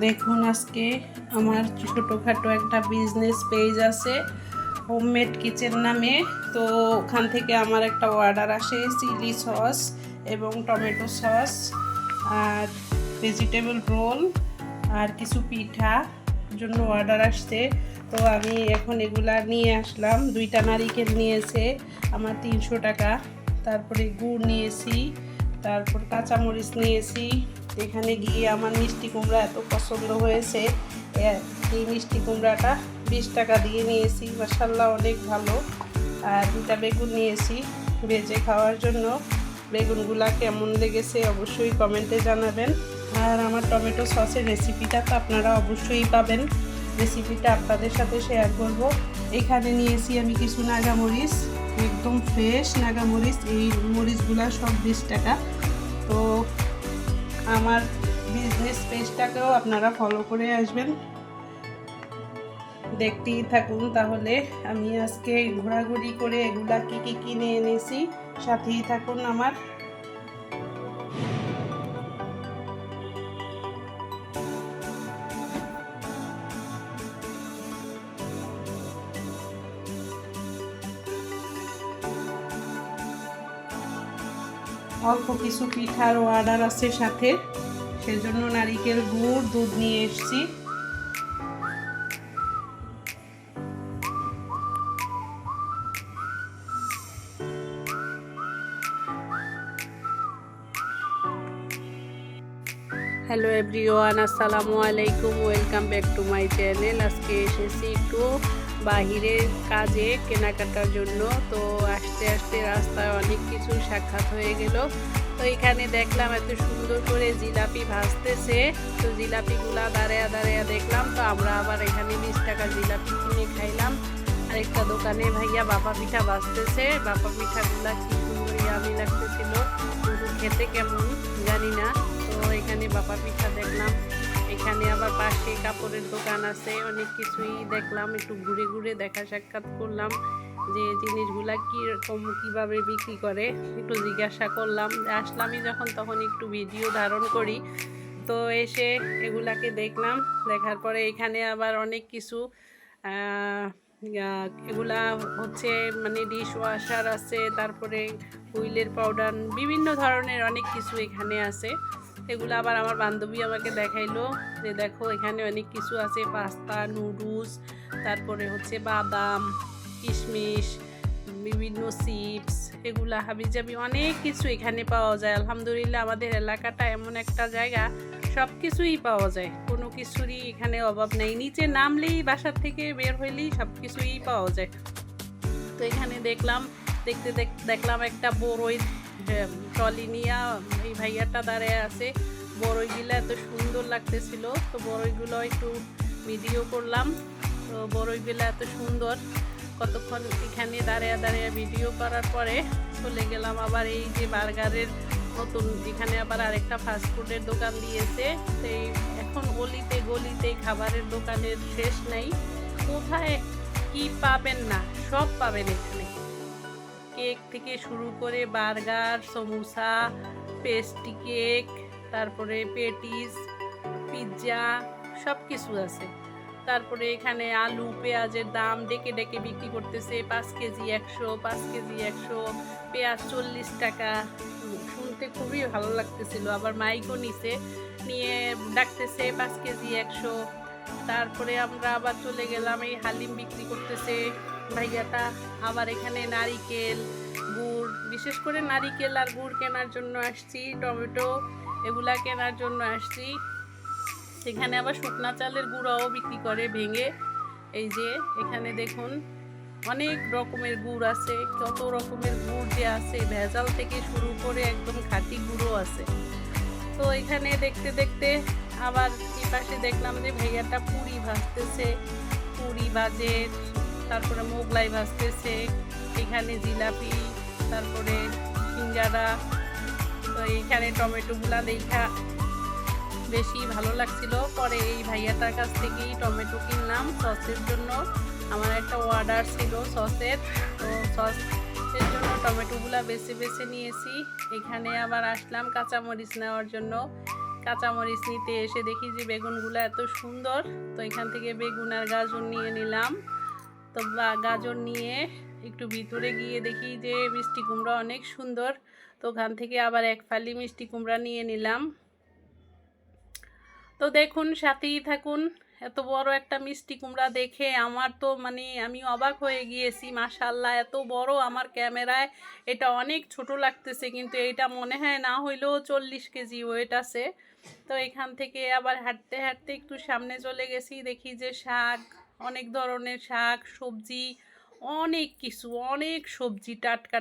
দেখুন আজকে আমার ছোটোখাটো একটা বিজনেস পেজ আছে হোমমেড কিচেন নামে। তো ওখান থেকে আমার একটা অর্ডার আসে চিলি সস এবং টমেটো সস আর ভেজিটেবল রোল আর কিছু পিঠা জন্য অর্ডার আসছে। তো আমি এখন এগুলা নিয়ে আসলাম। দুইটা নারিকেল নিয়েছে, আমার তিনশো টাকা। তারপরে গুড় নিয়েছি, তারপর কাঁচামরিচ নিয়েছি এখানে গিয়ে আমার মিষ্টি কুমড়া এত পছন্দ হয়েছে। এই মিষ্টি কুমড়াটা বিশ টাকা দিয়ে নিয়েছি মাসাল্লাহ অনেক ভালো। আর দুটা বেগুন নিয়েছি ভেজে খাওয়ার জন্য। বেগুনগুলা কেমন লেগেছে অবশ্যই কমেন্টে জানাবেন। আর আমার টমেটো সসের রেসিপিটা তো আপনারা অবশ্যই পাবেন। রেসিপিটা আপনাদের সাথে শেয়ার করব। এখানে নিয়েছি আমি কিছু নাগামরিচ, একদম ফ্রেশ নাগামরিচ। এই মরিচগুলা সব বিশ টাকা। তো আমার বিজনেস পেজটাকেও আপনারা ফলো করে আসবেন। দেখতেই থাকুন তাহলে। আমি আজকে ঘোরাঘুরি করে এগুলা কি কি কিনে এনেছি, সাথেই থাকুন আমার। অল্প কিছু পিঠার অর্ডার আছে সাথে। সেজন্য নারিকেল গুড়, দুধ নিয়ে এসেছি। হ্যালো এভরিওয়ান আসসালামু আলাইকুম welcome back to my channel আজকে এসেছি একটু বাহিরের কাজে কেনাকাটার জন্য। তো আস্তে আস্তে রাস্তায় অনেক কিছু সাক্ষাৎ হয়ে গেল। তো এখানে দেখলাম এত সুন্দর করে জিলাপি ভাজতেছে। তো জিলাপিগুলা দাঁড়ায়া দাঁড়ায়া দেখলাম। তো আমরা আবার এখানে বিশ টাকা জিলাপি কিনে খাইলাম। আরেকটা দোকানে ভাইয়া বাবা পিঠা ভাজতেছে। বাবা পিঠাগুলা কি সুন্দর ইয়ামি লাগতেছিল। খেতে কেমন জানি না। তো এখানে বাবা পিঠা দেখলাম। এখানে আবার পাশে কাপড়ের দোকান আছে, অনেক কিছুই দেখলাম, একটু ঘুরে ঘুরে দেখা সাক্ষাৎ করলাম যে জিনিসগুলা কীরকম, কীভাবে বিক্রি করে, একটু জিজ্ঞাসা করলাম, আসলামই যখন, তখন একটু ভিডিও ধারণ করি, তো এসে এগুলাকে দেখলাম, দেখার পরে এখানে আবার অনেক কিছু এগুলা হচ্ছে মানে ডিশ ওয়াশার আছে, তারপরে হুইলের পাউডার বিভিন্ন ধরনের অনেক কিছু এখানে আছে। এগুলো আবার আমার বান্ধবী আমাকে দেখাইলো যে দেখো, এখানে অনেক কিছু আছে, পাস্তা, নুডলস, তারপরে হচ্ছে বাদাম, কিশমিশ, বিভিন্ন চিপস, এগুলা হাবিজাবি অনেক কিছু এখানে পাওয়া যায়। আলহামদুলিল্লাহ আমাদের এলাকাটা এমন একটা জায়গা সব কিছুই পাওয়া যায়। কোনো কিছুরই এখানে অভাব নেই। নিচে নামলেই বাসার থেকে বের হইলেই সব কিছুই পাওয়া যায়। তো এখানে দেখলাম, দেখতে দেখ- দেখলাম একটা বড়ই ট্রলি নিয়ে এই ভাইয়াটা দাঁড়ায় আছে। বড়ইগুলো এত সুন্দর লাগতেছিল, তো বড়ইগুলো একটু ভিডিও করলাম। তো বড়ইগুলো এত সুন্দর, কতক্ষণ এখানে দাঁড়িয়ে দাঁড়িয়ে ভিডিও করার পরে চলে গেলাম আবার এই যে বার্গারের নতুন, এখানে আবার আরেকটা ফাস্টফুডের দোকান দিয়েছে। সেই এখন গলিতে গলিতে খাবারের দোকানের শেষ নাই। কোথায় কি পাবেন না, সব পাবেন এখানে। কেক থেকে শুরু করে বার্গার সমোসা পেস্ট্রি কেক তারপরে পেটিস পিৎজা সব কিছু আছে। তারপরে এখানে আলু, পেঁয়াজের দাম ডেকে ডেকে বিক্রি করতেছে পাঁচ কেজি একশো, পাঁচ কেজি একশো, পেঁয়াজ চল্লিশ টাকা। শুনতে খুবই ভালো লাগতেছিল। আবার মাইকও নিছে, নিয়ে ডাকতেছে পাঁচ কেজি একশো। তারপরে আমরা আবার চলে গেলাম, এই হালিম বিক্রি করতেছে। ভাইয়াটা আবার এখানে নারিকেল গুড়, বিশেষ করে নারিকেল আর গুড় কেনার জন্য আসছি, টমেটো এগুলা কেনার জন্য আসছি। এখানে আবার শুকনা চালের গুঁড়াও বিক্রি করে ভেঙে। এই যে এখানে দেখুন, অনেক রকমের গুড় আছে কত রকমের গুড় যে আছে, ভেজাল থেকে শুরু করে একদম খাঁটি গুঁড়ো আছে। তো এখানে দেখতে দেখতে আবার এই পাশে দেখলাম যে ভাইয়াটা পুরি ভাজতেছে, পুরি ভাজে। তারপরে মোগলাই ভাজতেছে, এখানে জিলাপি, তারপরে সিঙ্গারা, তো এইখানে টমেটোগুলা দেখা বেশি ভালো লাগছিল। পরে এই ভাইয়াটার কাছ থেকেই টমেটো কিনলাম সসের জন্য। আমার একটা অর্ডার ছিল সসের, তো সসের জন্য টমেটোগুলা বেছে বেছে নিয়েছি। এখানে আবার আসলাম কাঁচামরিচ নেওয়ার জন্য। কাঁচামরিচ নিতে এসে দেখি যে বেগুনগুলো এত সুন্দর, তো এখান থেকে বেগুন আর গাজর নিয়ে নিলাম। তো গাজর নিয়ে একটু ভিতরে গিয়ে দেখি যে মিষ্টি কুমড়া অনেক সুন্দর। তো ওখান থেকে আবার এক ফালি মিষ্টি কুমড়া নিয়ে নিলাম। তো দেখুন, সাথেই থাকুন। এত বড় একটা মিষ্টি কুমড়া দেখে আমার তো মানে আমি অবাক হয়ে গিয়েছি। মাশাল্লাহ এত বড় আমার ক্যামেরায়। এটা অনেক ছোট লাগতেছে, কিন্তু এটা মনে হয় না হইলেও চল্লিশ কেজি ওয়েট আছে। তো এখান থেকে আবার হাঁটতে হাঁটতে একটু সামনে চলে গেছি। দেখি যে শাক অনেক ধরনের শাক সবজি অনেক কিছু অনেক সবজি টাটকা